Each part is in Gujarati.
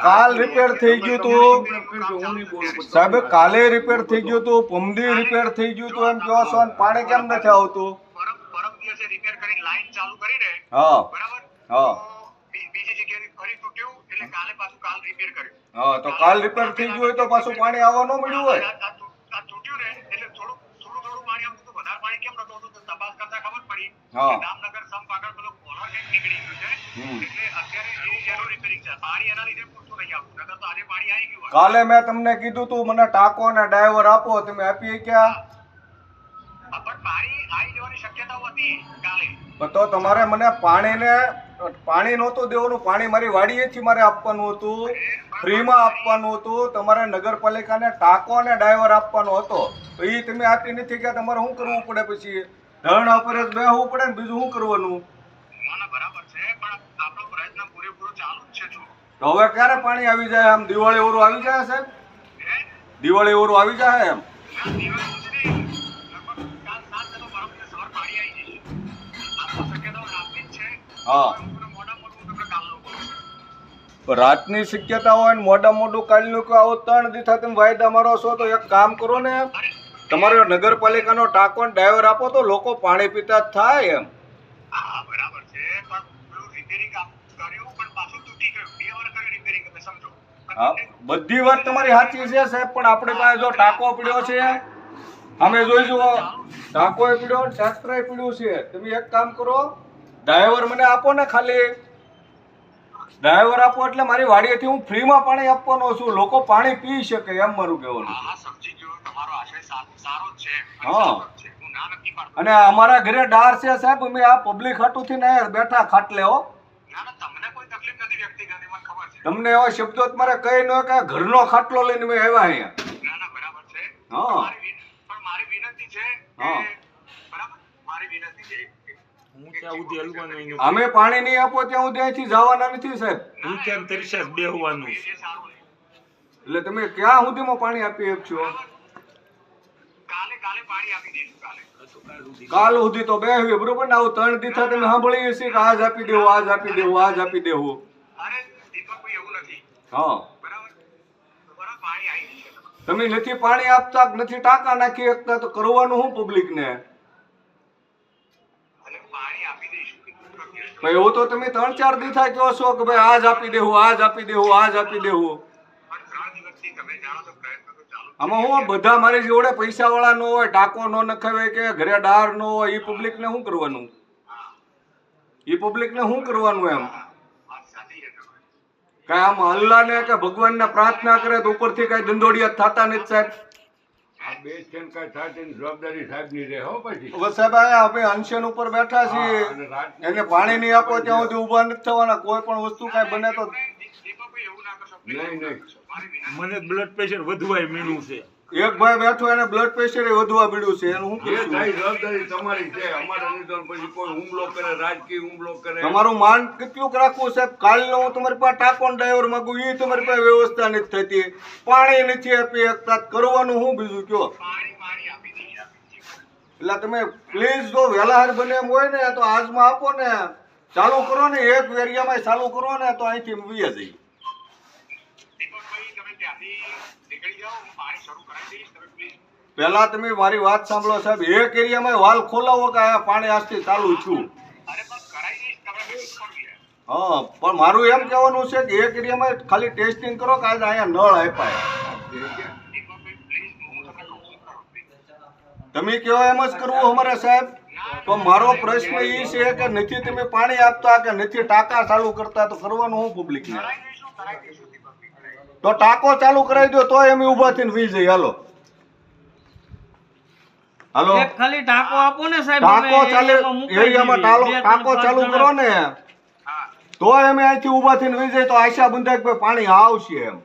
કાલ રિપેર થઈ ગયું તું. હું નહીં બોલું પછી. સાહેબ કાલે રિપેર થઈ ગયું તું. પમદી રિપેર થઈ ગયું તું. એમ કહો છો પાણી કેમ નથી આવતું? પરમ પરમ દિવસે રિપેર કરીને લાઈન ચાલુ કરીને હા. હા. તો બી- બીજી જગ્યાએ ફરી તૂટ્યું એટલે કાલે પાછું કાલ રિપેર કર્યું. હા તો કાલ રિપેર થઈ ગયું હોય તો પાછું પાણી આવવા ન મળ્યું હોય. આ- આ તૂ- આ તૂટ્યું ને એટલે થોડું થોડું થોડું પાણી આવતું વધારે પાણી કેમ નતું તપાસ કરતા ખબર પડી હા. કે જામનગર સંપ આગળ પેલો કોલર કંઈક નીકળી ગયું છે. કાલે મેં તમને કીધું તું મને ટાંકો અને ડ્રાઈવર આપો તમે આપી ક્યાં? તો તમારે મને પાણીને પાણી નહોતું દેવાનું પાણી મારી વાડીએથી મારે આપવાનું હતું. ફ્રીમાં આપવાનું હતું. તમારે નગરપાલિકાને ટાંકો અને ડ્રાઈવર આપવાનો હતો. તો એ તમે આપી નથી ગયા તમારે શું કરવું પડે પછી? ધરણ ઉપર જ બેહવું પડે ને બીજું શું કરવાનું? બરાબર છે પણ આપણો પ્રયત્ન પૂરેપૂરો ચાલુ જ છે જો તો હવે ક્યારે પાણી આવી જાય? આમ દિવાળી ઓરું આવી જાય સાહેબ? દિવાળી ઓરું આવી જાય એમ? હા. રાતની શક્યતા હોય ને મોટા મોટું કાલનું કે આવો ત્રણ દિવસ તમે વાયદા મારો છો, તો એક કામ કરો ને તમારે નગરપાલિકાનો ટાંકો ડ્રાઈવર આપો તો લોકો પાણી પીતા થાય એમ હા હા, બરાબર છે પણ પેલું રિપેરિંગ કર્યું પણ પાછું તૂટી ગયું બે વાર કર્યું રિપેરિંગ તમે સમજો હા બધી વાત તમારી સાચી છે સાહેબ પણ આપણી પાસે જો ટાંકો પડ્યો છે અમે જોઈશું ટાંકો પડ્યો ને શાસ્ત્રય પડ્યું છે. તમે એક કામ કરો ડ્રાઈવર મને આપો ને ખાલી. ડ્રાઈવર આપો એટલે મારી વાડીએથી હું ફ્રીમાં પાણી આપવાનો છું. લોકો પાણી પી શકે એમ મારું કહેવાનું હા અને અમારા ઘરે ડાર છે સાહેબ અમે આ પબ્લિક હાટુથી ને બેઠા ખાટલે હો ના ના તમને કોઈ તકલીફ નથી વ્યક્તિગત એ મને ખબર છે તમને એવા શબ્દો તમારે કઈ ન કે ઘરનો ખાટલો લઈને મેં આવ્યા અહીંયા. ના ના બરાબર છે. હા. પણ મારી વિનંતી છે હા. બરાબર? મારી વિનંતી છે. હું ત્યાં સુધી હલવાનું નહીં. અમે પાણી નહીં આપો ત્યાં હું ત્યાંથી જવાના નથી સાહેબ. હું ત્યાં તરસે બેહવાનું. એટલે તમે ક્યાં સુધીમાં પાણી આપી શકશો કાલે કાલે પાણી આપી દઈશું કાલે. કાલ સુધી. તો બેહવી બરોબર ને? આવું ત્રણ દીથા તમે સાંભળીએ છીએ કે આજ આપી દેવું આજ આપી દેવું આજ આપી દેવું અરે દીપકભાઈ એવું નથી હા તમે નથી પાણી આપતા નથી ટાંકા નાખી શકતા તો કરવાનું શું પબ્લિક ને. ભાઈ, એવું તો તમે ત્રણ ચાર દીથા કહો છો કે ભાઈ, આજ આપી દેવું, આજ આપી દેવું, આજ આપી દેવું. આમાં હું બધા મારી જોડે પૈસા વાળા નો હોય ટાંકો નો નખાવે કે ઘરે ડાર નો હોય એ પબ્લિક ને શું કરવાનું એ પબ્લિક ને શું કરવાનું એમ. કઈ આમ અલ્લાહ ને કે ભગવાન ને પ્રાર્થના કરે તો ઉપરથી કઈ દંડોડિયા થતા નથી સાહેબ. મને બ્લડ પ્રેશર વધવાય મીણું છે. એક ભાઈ બેઠો એને બ્લડ પ્રેશર વધવા મળ્યું છે એનું શું જવાબદારી તમારી છે અમારા નિધન પછી કોઈ હુમલો કરે રાજકીય હુમલો કરે. તમારું માન કેટલું રાખવું સાહેબ કાલનો હું તમારી પાસે ટાકોન ડ્રાઈવર માંગુ એ તમારી પાસે વ્યવસ્થા નથી થતી. પાણી નથી આપી શકતા કરવાનું હું બીજું કયો. એટલે તમે પ્લીઝ જો વેલાહાર બને એમ હોય ને તો આજમાં આપો ને. ચાલુ કરો ને એક એરિયામાં ચાલુ કરો ને તો અહીંથી વીએ જઈએ પહેલા તમે મારી વાત સાંભળો સાહેબ. એક એરિયામાં વાલ ખોલાવો કે આ પાણી આજથી ચાલુ છું. હા પણ મારું એમ કહેવાનું છે કે એક એરિયામાં ખાલી ટેસ્ટિંગ કરો કે આજે અહીંયા નળ આપ્યા. તમે કહેવા એમ જ કરવું અમારે સાહેબ. તો મારો પ્રશ્ન એ છે કે નથી તમે પાણી આપતા કે નથી ટાંકા ચાલુ કરતા તો કરવાનું હું પબ્લિકને તો ટાંકો ચાલુ કરાવી દો તો એમ ઊભા થઈને વી જઈ હાલો. હાલો ખાલી ટાકો આપો ને સાહેબ ટાકો ચાલે એરિયામાં ટાંકો ચાલુ કરો ને. તો અમે અહીંથી ઊભા થઈને વી તો આશા બંધાક ભાઈ પાણી આવશે એમ.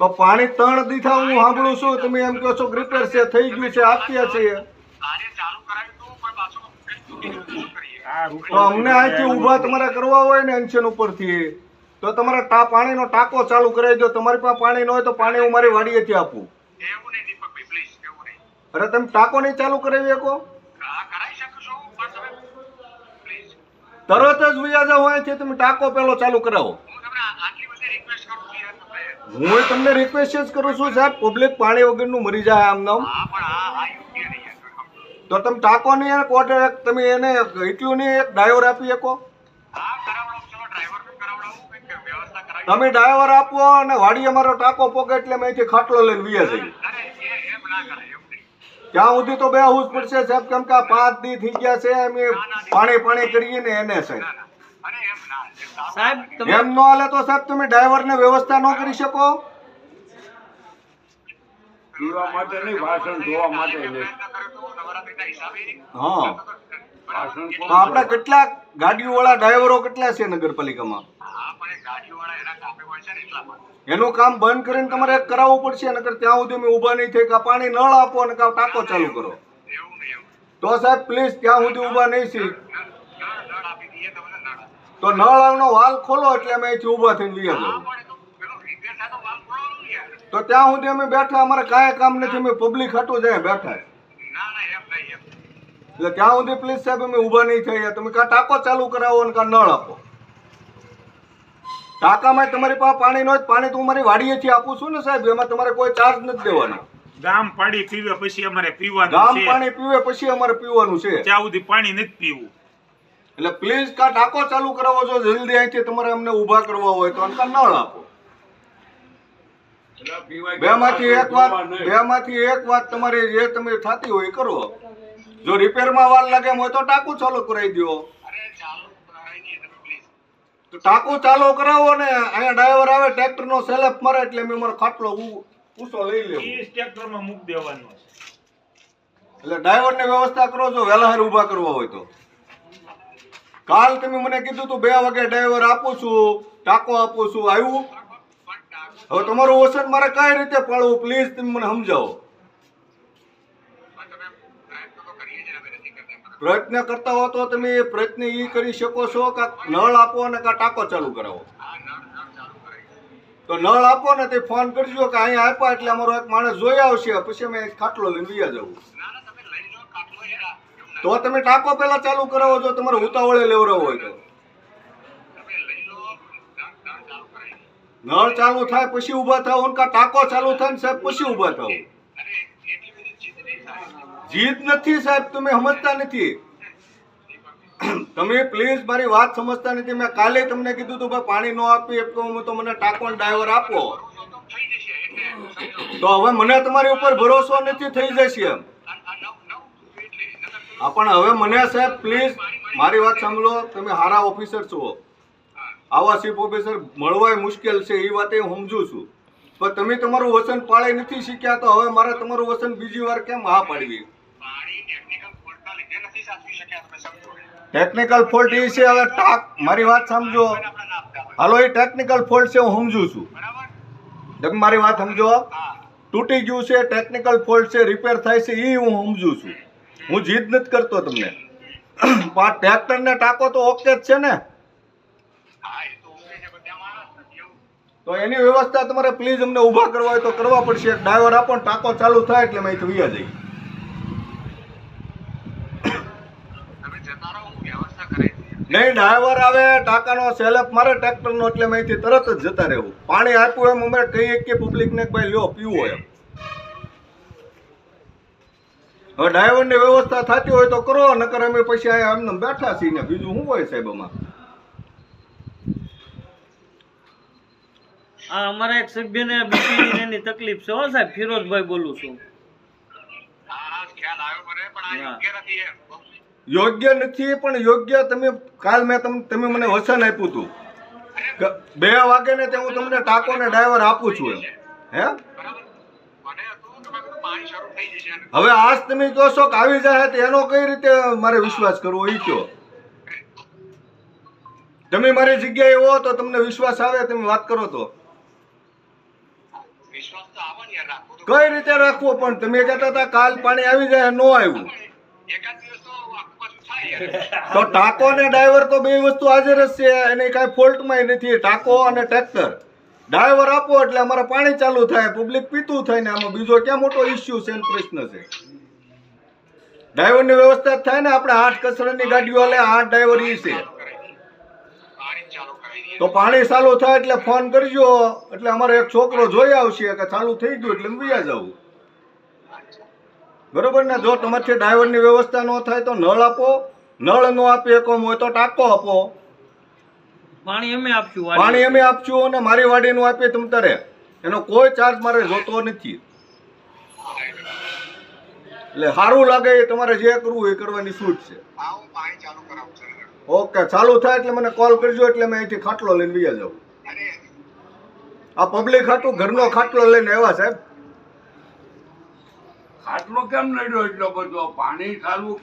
તો પાણી ત્રણ દીઠા હું સાંભળું છું તમે એમ કહો છો રિપેર છે થઈ ગયું છે આપીએ છે આજે ચાલુ કરાવી દઉં પણ પાછું કંઈક તૂટી ગયું તો અમને અહીંથી ઊભા તમારે કરવા હોય ને અંશન ઉપરથી. તો તમારે ટા પાણીનો ટાંકો ચાલુ કરાવી દો. તમારી પાસે પાણી ન હોય તો પાણી હું મારી વાડીએથી આપું. એવું નહીં દીપકભાઈ પ્લીઝ એવું નહીં. અરે તમે ટાંકો નહીં ચાલુ કરાવી શકો? તરત જ વયા જાઓ અહીંથી તમે ટાંકો પેલો ચાલુ કરાવો. હું તમને રિક્વેસ્ટ જ કરું છું સાહેબ પબ્લિક પાણી વગરનું મરી જાય આમ નામ. તો તમે ટાંકો નહીં એને તમે એને એટલું નહીં એક ડાયોર આપી શકો. તમે ડ્રાઈવર આપો અને વાડી અમારો ટાંકો પોકે એટલે મેં અહીંથી ખાટલો લઈને વ્યા જઈએ ત્યાં સુધી તો બે હાઉસ પડશે સાહેબ કેમ કે પાંચ દી થઈ ગયા છે અમે પાણી પાણી કરીએ ને એને સાહેબ એમ ના એ સારું સાહેબ તમે એમ ન હાલે તો સાહેબ તમે ડ્રાઈવરને વ્યવસ્થા ન કરી શકો? પીવા માટે નહીં માટે હા. આપણે તો આપણા કેટલા ડ્રાઈવરો કેટલા છે નગરપાલિકામાં? એના કામે બંધ કરીને તમારે એક કરાવવું પડશે નકર ત્યાં સુધી અમે ઊભા નહીં થઈ કે પાણી નળ આપો અને કાં ટાંકો ચાલુ કરો. તો સાહેબ પ્લીઝ ત્યાં સુધી ઊભા નહીં છીએ. તો નળ નળનો વાલ ખોલો એટલે અમે અહીંથી ઊભા થઈને લઈએ જવું. તો થાય ત્યાં સુધી અમે બેઠા અમારે કાંઈ કામ નથી અમે પબ્લિક હાટું જાય બેઠા. એટલે ત્યાં સુધી પ્લીઝ સાહેબ અમે ઊભા નહીં થઈ તમે કાં ટાંકો ચાલુ કરાવો અને કાં નળ આપો. ટાંકામાં તમારી પાસે પાણી નો જ પાણી તો હું મારી વાડીએથી આપું છું ને સાહેબ એમાં તમારે કોઈ ચાર્જ નથી દેવાનો. ગામ પાણી પીવે પછી અમારે પીવાનું ગામ પાણી પીવે પછી અમારે પીવાનું છે. ત્યાં સુધી પાણી નથી પીવું. એટલે પ્લીઝ કા ટાંકો ચાલુ કરાવો છો જલ્દી અહીંથી તમારે અમને ઊભા કરવા હોય તો અને કાં નળ આપો. એટલે બે માંથી એક વાત. બે માંથી એક વાત તમારી જે તમે થતી હોય એ કરો. જો રિપેરમાં વાર લાગે હોય તો ટાંકું ચાલુ કરાવી દો અરે ચાલો કરાવી દઈએ તમે પ્લીઝ તો ટાંકું ચાલુ કરાવો ને અહીંયા ડ્રાઈવર આવે ટ્રેક્ટર નો સેલેફ મારે એટલે મેં મારો ખાટલો પૂછો લઈ લેવો ઈ ટ્રેક્ટરમાં મૂક દેવાનો છે. એટલે ડ્રાઈવર ને વ્યવસ્થા કરો છો વહેલા હાર ઊભા કરવા હોય તો. કાલ તમે મને કીધું તું બે વાગે ડ્રાઈવર આપું છું ટાંકો આપું છું આવ્યું? હવે તમારું વસન મારે કઈ રીતે પાડવું? પ્લીઝ તમે મને સમજાવો પણ તમે પ્રયત્ન તો કરીએ છીએ અમે નથી કરતા એમ. પ્રયત્ન કરતા હો તો તમે એ પ્રયત્ન એ કરી શકો છો કે નળ આપો અને કાં ટાંકો ચાલુ કરાવો. તો નળ આપો ને તે ફોન કરજો કે અહીંયા આપ્યા એટલે અમારો એક માણસ જોઈ આવશે. પછી અમે ખાટલો લઈને જવું લઈ ના તો તમે ટાંકો પેલા ચાલુ કરાવો જો તમારે ઉતાવળે લેવડાવો હોય તો. નળ ચાલુ થાય પછી ઊભા થાવ અને કાં ટાંકો ચાલુ થાય ને સાહેબ, પછી ઊભા થાવ અરે એટલી બધી જીદ નહીં જીત નથી સાહેબ, તમે સમજતા નથી. તમે પ્લીઝ મારી વાત સમજતા નથી. મેં કાલે તમને કીધું તું ભાઈ, પાણી ન આપી, એક તો મને ટાકોન ડ્રાઈવર આપો. તો હવે મને તમારી ઉપર ભરોસો નથી, થઈ જશે એમ. હા, પણ હવે મને સાહેબ, પ્લીઝ મારી વાત સાંભળો. તમે હારા ઓફિસર છો. આવા ચીફ ઓફિસર મળવાય મુશ્કેલ છે, એ વાતે હું સમજુ છું. પણ તમે તમારું વસન પાળી નથી શીખ્યા, તો હવે મારે તમારું વસન બીજી વાર કેમ હા પાડવી પાણી ટેકનિકલ ફોલ્ટના લીધે નથી સાચવી શક્યા તમે સમજો ટેકનિકલ ફોલ્ટ એ છે, હવે ટાક, મારી વાત સમજો. હાલો એ ટેકનિકલ ફોલ્ટ છે, હું સમજુ છું. તમે મારી વાત સમજો. તૂટી ગયું છે ટેકનિકલ ફોલ્ટ છે રિપેર થાય છે એ હું સમજુ છું. હું જીદ નથી કરતો તમને. પણ ટ્રેક્ટર ને ટાંકો તો ઓકે જ છે ને? તો એની વ્યવસ્થા તમારે પ્લીઝ અમને ઊભા કરવા હોય તો કરવા પડશે. એક ડ્રાઈવર આપો ટાંકો ચાલુ થાય એટલે મેં અહીંથી વ્યા જઈએ તમે જતા રહો હું વ્યવસ્થા કરાવી દઈએ નહીં ડ્રાઈવર આવે ટાંકાનો સેલફ મારે ટ્રેક્ટરનો એટલે મેં અહીંથી તરત જ જતા રહેવું. પાણી આપ્યું એમ અમે કહીએ કે પબ્લિકને ભાઈ લ્યો પીવું એમ. હવે ડ્રાઈવરની વ્યવસ્થા થતી હોય તો કરો નકર અમે પછી અહીંયા એમને બેઠા છીએ ને બીજું શું હોય સાહેબ આમાં? આ અમારા એક સભ્યને બીપીની એની તકલીફ છે. હો સાહેબ ફિરોજભાઈ બોલું છું. હા હા ખ્યાલ આવ્યો મને પણ આ યોગ્ય નથી એમ. યોગ્ય નથી પણ યોગ્ય તમે કાલ મેં તમને તમે મને વચન આપ્યું હતું. બે વાગે ને તે હું તમને ટાંકો ને ડ્રાઈવર આપું છું હે? હવે આજ તમે કહો છો કે આવી જાય તો એનો કઈ રીતે મારે વિશ્વાસ કરવો એ કયો? તમે મારી જગ્યાએ હો તો તમને વિશ્વાસ આવે તમે વાત કરો તો. કઈ રીતે રાખવો? પણ તમે કહેતા હતા કાલ પાણી આવી જાય ન આવ્યું. તો ટાકો અને ડ્રાઈવર તો બે વસ્તુ હાજર જ છે, એને કાંઈ ફોલ્ટમાં નથી. ટાકો અને ટ્રેક્ટર ડ્રાઈવર આપો એટલે અમારે પાણી ચાલુ થાય પબ્લિક પીતું થાય ને આમાં બીજો ક્યાં મોટો ઇસ્યુ છે ને પ્રશ્ન છે. ડ્રાઈવરની વ્યવસ્થા થાય ને આપણે આઠ કચરાની ગાડીઓ હાલે, આઠ ડ્રાઈવર ઈ છે. તો પાણી ચાલુ થાય એટલે ફોન કરજો, એટલે અમારો એક છોકરો જોઈ આવશે કે ચાલુ થઈ ગયું એટલે વિયા જવું બરોબર ને? જો તમારથી ડ્રાઈવરની વ્યવસ્થા ન થાય તો નળ આપો નળ ન આપી એકમ હોય તો ટાંકો આપો. પાણી અમે આપશું પાણી અમે આપશું અને મારી વાડીનું આપીએ તમ તારે. એનો કોઈ ચાર્જ મારે જોતો નથી. એટલે સારું લાગે એ તમારે જે કરવું એ કરવાની છૂટ છે. ઓકે ચાલુ થાય એટલે મને કોલ કરજો એટલે મેં અહીંથી ખાટલો લઈને વિયા જાઉં. આ પબ્લિક ખાટું ઘરનો ખાટલો લઈને આવ્યા સાહેબ. ખાટલો કેમ નડ્યો એટલો બધો? પાણી ચાલુ